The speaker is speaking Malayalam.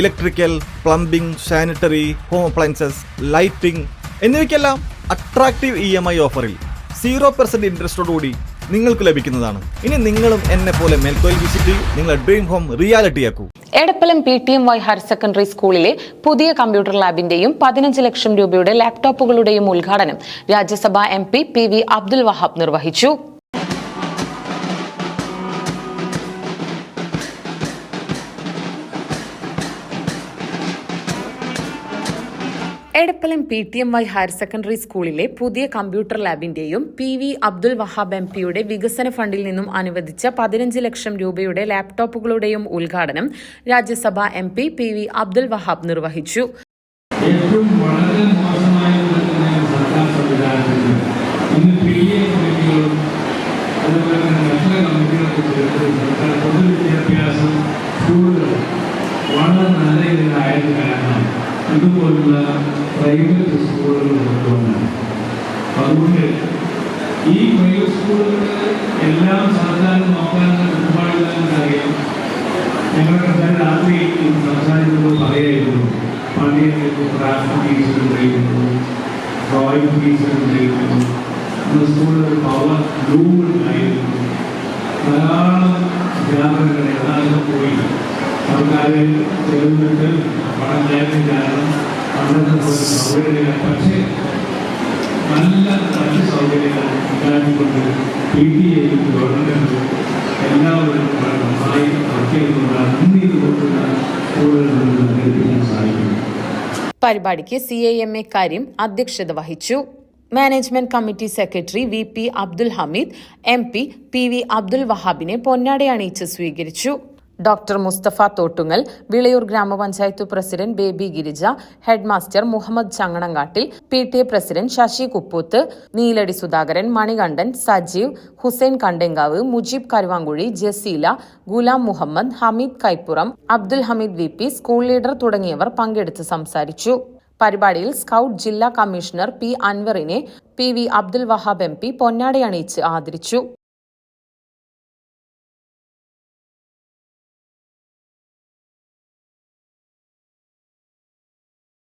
Electrical plumbing sanitary home appliances lighting എന്നിവയ്ക്കെല്ലാം attractive E M I ഓഫറിൽ സീറോ പെർസെന്റ് ഇൻട്രസ്റ്റോടുകൂടി നിങ്ങൾക്ക് ലഭിക്കുന്നതാണ്. ഇനി നിങ്ങളും എന്നെ പോലെ മേൽക്കോയിൽ വിസിറ്റ് ചെയ്യൂ. നിങ്ങളുടെ dream home റിയാലിറ്റിയാക്കൂ Edappalam P T M Y higher secondary സ്കൂളിലെ പുതിയ കമ്പ്യൂട്ടർ ലാബിന്റെയും പതിനഞ്ച് ലക്ഷം രൂപയുടെ ലാപ്ടോപ്പുകളുടെയും ഉദ്ഘാടനം Rajya Sabha M P P V Abdul Wahab നിർവഹിച്ചു. Edappalam P T M Y higher secondary സ്കൂളിലെ പുതിയ computer ലാബിന്റെയും P V Abdul Wahab M പിയുടെ വികസന ഫണ്ടിൽ നിന്നും അനുവദിച്ച പതിനഞ്ച് ലക്ഷം രൂപയുടെ ലാപ്ടോപ്പുകളുടെയും ഉദ്ഘാടനം Rajya Sabha M P P V Abdul Wahab നിർവഹിച്ചു. വളരെ ഇതുപോലുള്ള പ്രൈവറ്റ് സ്കൂളുകൾ കൊണ്ടുവന്നാണ് അതുകൊണ്ട് ഈ പ്രൈവറ്റ് സ്കൂളുകൾ എല്ലാം സർക്കാർ നോക്കാനുള്ള അറിയാം ഞങ്ങളൊക്കെ തന്നെ രാത്രി സംസാരിക്കുമ്പോൾ പറയായിരുന്നു. പള്ളിയിലേക്ക് ക്രാഫ്റ്റ് ഫീസ് ഉണ്ടായിരുന്നു. ഡ്രോയിങ് ഫീസ് നമ്മുടെ സ്കൂളിൽ പവർ ബ്ലൂം ഉണ്ടായിരുന്നു. ധാരാളം അധ്യാപകർ ഏതാണ്ട് പോയി. സർക്കാർ ചെലവിട്ട് നല്ല മറ്റ് സൗകര്യങ്ങൾ പി ടി എയും ഗവൺമെന്റും എല്ലാവരും പരിപാടിക്ക് സി ഐ എം എ കാര്യം അധ്യക്ഷത വഹിച്ചു. Management committee secretary V P Abdul Hameed M P P V Abdul വഹാബിനെ പൊന്നാടെ അണിയിച്ച് സ്വീകരിച്ചു. ഡോക്ടർ മുസ്തഫ തോട്ടുങ്ങൽ വിളയൂർ ഗ്രാമപഞ്ചായത്ത് president Baby Girija head master Muhammad Changanankattil P T A president Shashi Kupputh Neeladi Sudhakaran Manikandan Sajeev Hussain Kandenkav Mujeeb Karuvankuzhi Jaseela Ghulam Muhammad Hameed Kaippuram Abdul Hameed V P school leader തുടങ്ങിയവർ പങ്കെടുത്ത് സംസാരിച്ചു. പരിപാടിയിൽ സ്കൌട്ട് ജില്ലാ കമ്മീഷണർ പി അൻവറിനെ P V Abdul Wahab M P പൊന്നാടയണിയിച്ച് ആദരിച്ചു.